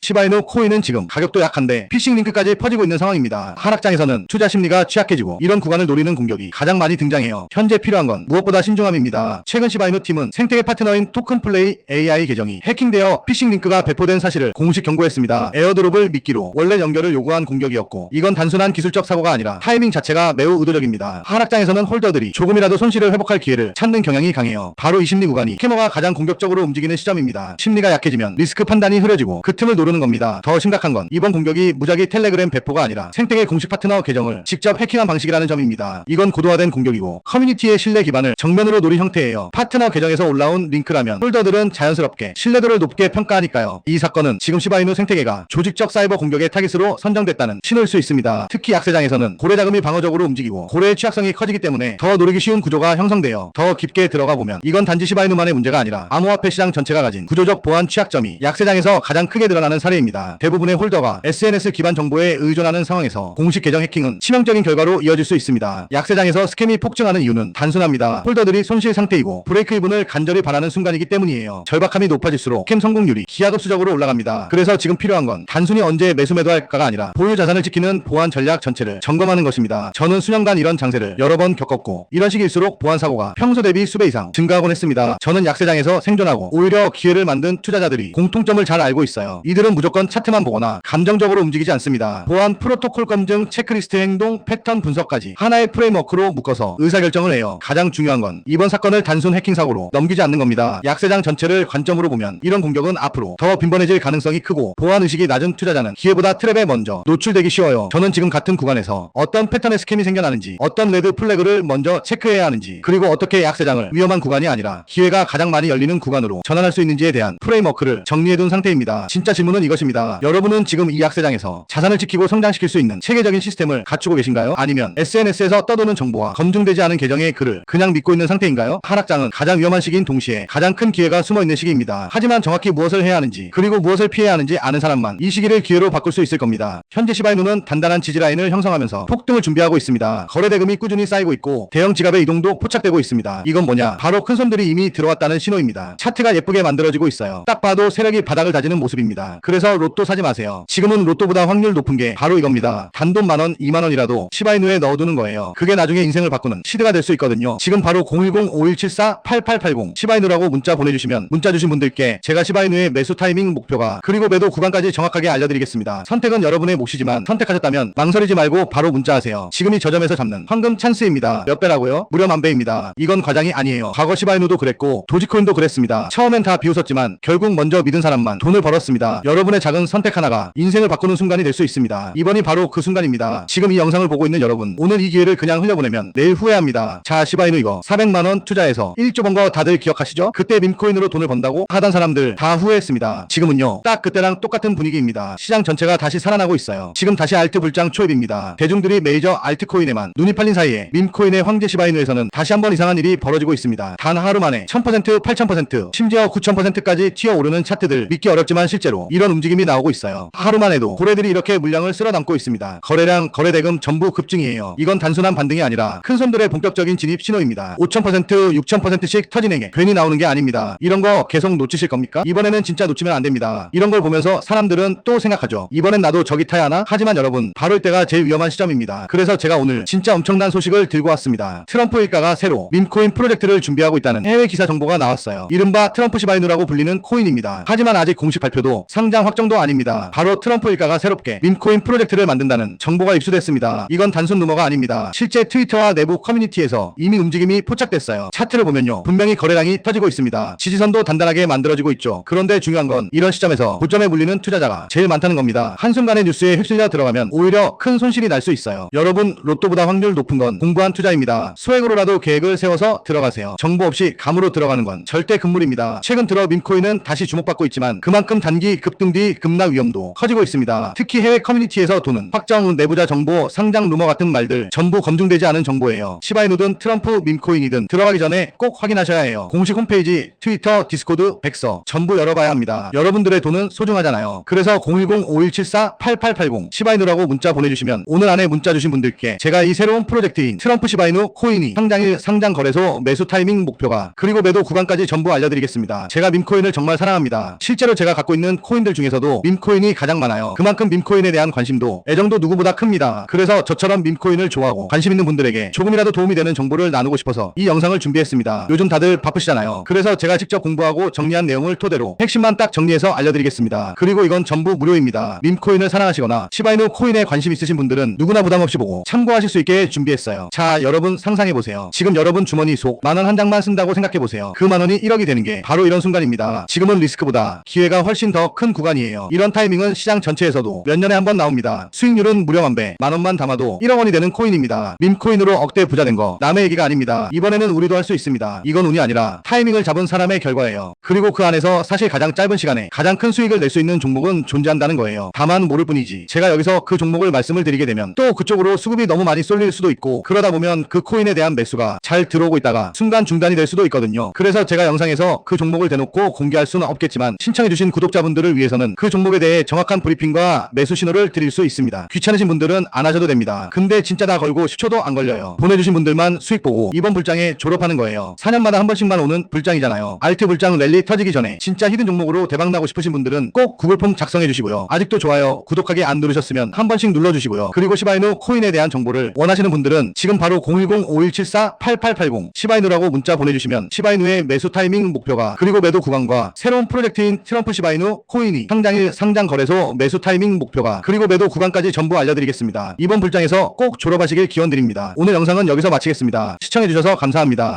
시바이누 코인은 지금 가격도 약한데 피싱 링크까지 퍼지고 있는 상황입니다. 하락장에서는 투자 심리가 취약해지고 이런 구간을 노리는 공격이 가장 많이 등장해요. 현재 필요한 건 무엇보다 신중함입니다. 최근 시바이누 팀은 생태계 파트너인 토큰 플레이 AI 계정이 해킹되어 피싱 링크가 배포된 사실을 공식 경고했습니다. 에어드롭을 미끼로 원래 연결을 요구한 공격이었고 이건 단순한 기술적 사고가 아니라 타이밍 자체가 매우 의도적입니다. 하락장에서는 홀더들이 조금이라도 손실을 회복할 기회를 찾는 경향이 강해요. 바로 이 심리 구간이 캐머가 가장 공격적으로 움직이는 시점입니다. 심리가 약해지면 리스크 판단이 흐려지고 그 틈을 노 리는 겁니다. 더 심각한 건 이번 공격이 무작위 텔레그램 배포가 아니라 생태계 공식 파트너 계정을 직접 해킹한 방식이라는 점입니다. 이건 고도화된 공격이고 커뮤니티의 신뢰 기반을 정면으로 노린 형태예요. 파트너 계정에서 올라온 링크라면 홀더들은 자연스럽게 신뢰도를 높게 평가하니까요. 이 사건은 지금 시바이누 생태계가 조직적 사이버 공격의 타깃으로 선정됐다는 신호일 수 있습니다. 특히 약세장에서는 고래 자금이 방어적으로 움직이고 고래의 취약성이 커지기 때문에 더 노리기 쉬운 구조가 형성되어 더 깊게 들어가 보면 이건 단지 시바이누만의 문제가 아니라 암호화폐 시장 전체가 가진 구조적 보안 취약점이 약세장에서 가장 크게 드러나는 사례입니다. 대부분의 홀더가 SNS 기반 정보에 의존하는 상황에서 공식 계정 해킹은 치명적인 결과로 이어질 수 있습니다. 약세장에서 스캠이 폭증하는 이유는 단순합니다. 홀더들이 손실 상태이고 브레이크 이븐을 간절히 바라는 순간이기 때문이에요. 절박함이 높아질수록 캠 성공률이 기하급수적으로 올라갑니다. 그래서 지금 필요한 건 단순히 언제 매수 매도할까가 아니라 보유 자산을 지키는 보안 전략 전체를 점검하는 것입니다. 저는 수년간 이런 장세를 여러 번 겪었고 이런 시기일수록 보안 사고가 평소 대비 수배 이상 증가하곤 했습니다. 저는 약세장에서 생존하고 오히려 기회를 만든 투자자들이 공통점을 잘 알고 있어요. 이들은 무조건 차트만 보거나 감정적으로 움직이지 않습니다. 보안 프로토콜 검증, 체크리스트 행동, 패턴 분석까지 하나의 프레임워크로 묶어서 의사결정을 해요. 가장 중요한 건 이번 사건을 단순 해킹 사고로 넘기지 않는 겁니다. 약세장 전체를 관점으로 보면 이런 공격은 앞으로 더 빈번해질 가능성이 크고 보안 의식이 낮은 투자자는 기회보다 트랩에 먼저 노출되기 쉬워요. 저는 지금 같은 구간에서 어떤 패턴의 스캠이 생겨나는지, 어떤 레드 플래그를 먼저 체크해야 하는지, 그리고 어떻게 약세장을 위험한 구간이 아니라 기회가 가장 많이 열리는 구간으로 전환할 수 있는지에 대한 프레임워크를 정리해둔 상태입니다. 진짜 질문은 이것입니다. 여러분은 지금 이 약세장에서 자산을 지키고 성장시킬 수 있는 체계적인 시스템을 갖추고 계신가요? 아니면 SNS에서 떠도는 정보와 검증되지 않은 계정의 글을 그냥 믿고 있는 상태인가요? 하락장은 가장 위험한 시기인 동시에 가장 큰 기회가 숨어 있는 시기입니다. 하지만 정확히 무엇을 해야 하는지 그리고 무엇을 피해야 하는지 아는 사람만 이 시기를 기회로 바꿀 수 있을 겁니다. 현재 시바이누는 단단한 지지라인을 형성하면서 폭등을 준비하고 있습니다. 거래 대금이 꾸준히 쌓이고 있고 대형 지갑의 이동도 포착되고 있습니다. 이건 뭐냐? 바로 큰 손들이 이미 들어왔다는 신호입니다. 차트가 예쁘게 만들어지고 있어요. 딱 봐도 세력이 바닥을 다지는 모습입니다. 그래서 로또 사지 마세요. 지금은 로또보다 확률 높은 게 바로 이겁니다. 단돈 만원, 2만원이라도 시바이누에 넣어두는 거예요. 그게 나중에 인생을 바꾸는 시드가 될 수 있거든요. 지금 바로 010-5174-8880 시바이누라고 문자 보내주시면 문자 주신 분들께 제가 시바이누의 매수 타이밍 목표가 그리고 매도 구간까지 정확하게 알려드리겠습니다. 선택은 여러분의 몫이지만 선택하셨다면 망설이지 말고 바로 문자하세요. 지금이 저점에서 잡는 황금 찬스입니다. 몇 배라고요? 무려 만 배입니다. 이건 과장이 아니에요. 과거 시바이누도 그랬고 도지코인도 그랬습니다. 처음엔 다 비웃었지만 결국 먼저 믿은 사람만 돈을 벌었습니다. 여러분의 작은 선택 하나가 인생을 바꾸는 순간이 될 수 있습니다. 이번이 바로 그 순간입니다. 지금 이 영상을 보고 있는 여러분 오늘 이 기회를 그냥 흘려보내면 내일 후회합니다. 자 시바이누 이거 400만원 투자해서 1조 번 거 다들 기억하시죠? 그때 민코인으로 돈을 번다고 하던 사람들 다 후회했습니다. 지금은요 딱 그때랑 똑같은 분위기입니다. 시장 전체가 다시 살아나고 있어요. 지금 다시 알트 불장 초입입니다. 대중들이 메이저 알트코인에만 눈이 팔린 사이에 밈코인의 황제 시바이누에서는 다시 한번 이상한 일이 벌어지고 있습니다. 단 하루 만에 1000% 8000% 심지어 9000%까지 튀어오르는 차트들 믿기 어렵지만 실제로 이런 움직임이 나오고 있어요. 하루만 해도 고래들이 이렇게 물량을 쓸어 담고 있습니다. 거래량, 거래대금 전부 급증이에요. 이건 단순한 반등이 아니라 큰 손들의 본격적인 진입 신호입니다. 5000% 6000%씩 터지는 게 괜히 나오는 게 아닙니다. 이런 거 계속 놓치실 겁니까? 이번에는 진짜 놓치면 안 됩니다. 이런 걸 보면서 사람들은 또 생각하죠. 이번엔 나도 저기 타야 하나? 하지만 여러분 바로 이때가 제일 위험한 시점입니다. 그래서 제가 오늘 진짜 엄청난 소식을 들고 왔습니다. 트럼프 일가가 새로 밈코인 프로젝트를 준비하고 있다는 해외 기사 정보가 나왔어요. 이른바 트럼프 시바이누라고 불리는 코인입니다. 하지만 아직 공식 발표도 상장 확정도 아닙니다. 바로 트럼프 일가가 새롭게 밈코인 프로젝트를 만든다는 정보가 입수됐습니다. 이건 단순 루머가 아닙니다. 실제 트위터와 내부 커뮤니티에서 이미 움직임이 포착됐어요. 차트를 보면요. 분명히 거래량이 터지고 있습니다. 지지선도 단단하게 만들어지고 있죠. 그런데 중요한 건 이런 시점에서 고점에 물리는 투자자가 제일 많다는 겁니다. 한순간의 뉴스에 휩쓸려 들어가면 오히려 큰 손실이 날 수 있어요. 여러분 로또보다 확률 높은 건 공부한 투자입니다. 소액으로라도 계획을 세워서 들어가세요. 정보 없이 감으로 들어가는 건 절대 금물입니다. 최근 들어 민코인은 다시 주목받고 있지만 그만큼 단기 급등 뒤 급락 위험도 커지고 있습니다. 특히 해외 커뮤니티에서 도는 확정 내부자 정보, 상장 루머 같은 말들 전부 검증되지 않은 정보예요. 시바이누든 트럼프 민코인이든 들어가기 전에 꼭 확인하셔야 해요. 공식 홈페이지, 트위터, 디스코드, 백서 전부 열어봐야 합니다. 여러분들의 돈은 소중하잖아요. 그래서 010-5174-8880 시바이누라고 문자 보내주시면 오늘 안에 문자 주신 분들께 제가 이 새로운 프로젝트인 트럼프 시바이누 코인이 상장일 상장 거래소 매수 타이밍 목표가 그리고 매도 구간까지 전부 알려드리겠습니다. 제가 민코인을 정말 사랑합니다. 실제로 제가 갖고 있는 코인들 코인들 중에서도 밈코인이 가장 많아요. 그만큼 밈코인에 대한 관심도 애정도 누구보다 큽니다. 그래서 저처럼 밈코인을 좋아하고 관심 있는 분들에게 조금이라도 도움이 되는 정보를 나누고 싶어서 이 영상을 준비했습니다. 요즘 다들 바쁘시잖아요. 그래서 제가 직접 공부하고 정리한 내용을 토대로 핵심만 딱 정리해서 알려드리겠습니다. 그리고 이건 전부 무료입니다. 밈코인을 사랑하시거나 시바이누 코인에 관심 있으신 분들은 누구나 부담 없이 보고 참고하실 수 있게 준비했어요. 자, 여러분 상상해 보세요. 지금 여러분 주머니 속 만 원 한 장만 쓴다고 생각해 보세요. 그 만 원이 1억이 되는 게 바로 이런 순간입니다. 지금은 리스크보다 기회가 훨씬 더 큰 구간이에요. 이런 타이밍은 시장 전체에서도 몇 년에 한 번 나옵니다. 수익률은 무려 만 배, 만 원만 담아도 1억 원이 되는 코인입니다. 밈코인으로 억대 부자 된 거 남의 얘기가 아닙니다. 이번에는 우리도 할 수 있습니다. 이건 운이 아니라 타이밍을 잡은 사람의 결과예요. 그리고 그 안에서 사실 가장 짧은 시간에 가장 큰 수익을 낼 수 있는 종목은 존재한다는 거예요. 다만 모를 뿐이지. 제가 여기서 그 종목을 말씀을 드리게 되면 또 그쪽으로 수급이 너무 많이 쏠릴 수도 있고 그러다 보면 그 코인에 대한 매수가 잘 들어오고 있다가 순간 중단이 될 수도 있거든요. 그래서 제가 영상에서 그 종목을 대놓고 공개할 수는 없겠지만 신청해주신 구독자분들을 위해 서는 그 종목에 대해 정확한 브리핑과 매수 신호를 드릴 수 있습니다. 귀찮으신 분들은 안 하셔도 됩니다. 근데 진짜 다 걸고 10초도 안 걸려요. 보내주신 분들만 수익 보고 이번 불장에 졸업하는 거예요. 4년마다 한 번씩만 오는 불장이잖아요. 알트 불장 랠리 터지기 전에 진짜 히든 종목으로 대박 나고 싶으신 분들은 꼭 구글폼 작성해 주시고요. 아직도 좋아요, 구독하기 안 누르셨으면 한 번씩 눌러주시고요. 그리고 시바이누 코인에 대한 정보를 원하시는 분들은 지금 바로 010-5174-8880 시바이누라고 문자 보내주시면 시바이누의 매수 타이밍 목표가 그리고 매도 구간과 새로운 프로젝트인 트럼프 시바이누 코인이 상장일 상장 거래소 매수 타이밍 목표가 그리고 매도 구간까지 전부 알려드리겠습니다. 이번 불장에서 꼭 졸업하시길 기원드립니다. 오늘 영상은 여기서 마치겠습니다. 시청해주셔서 감사합니다.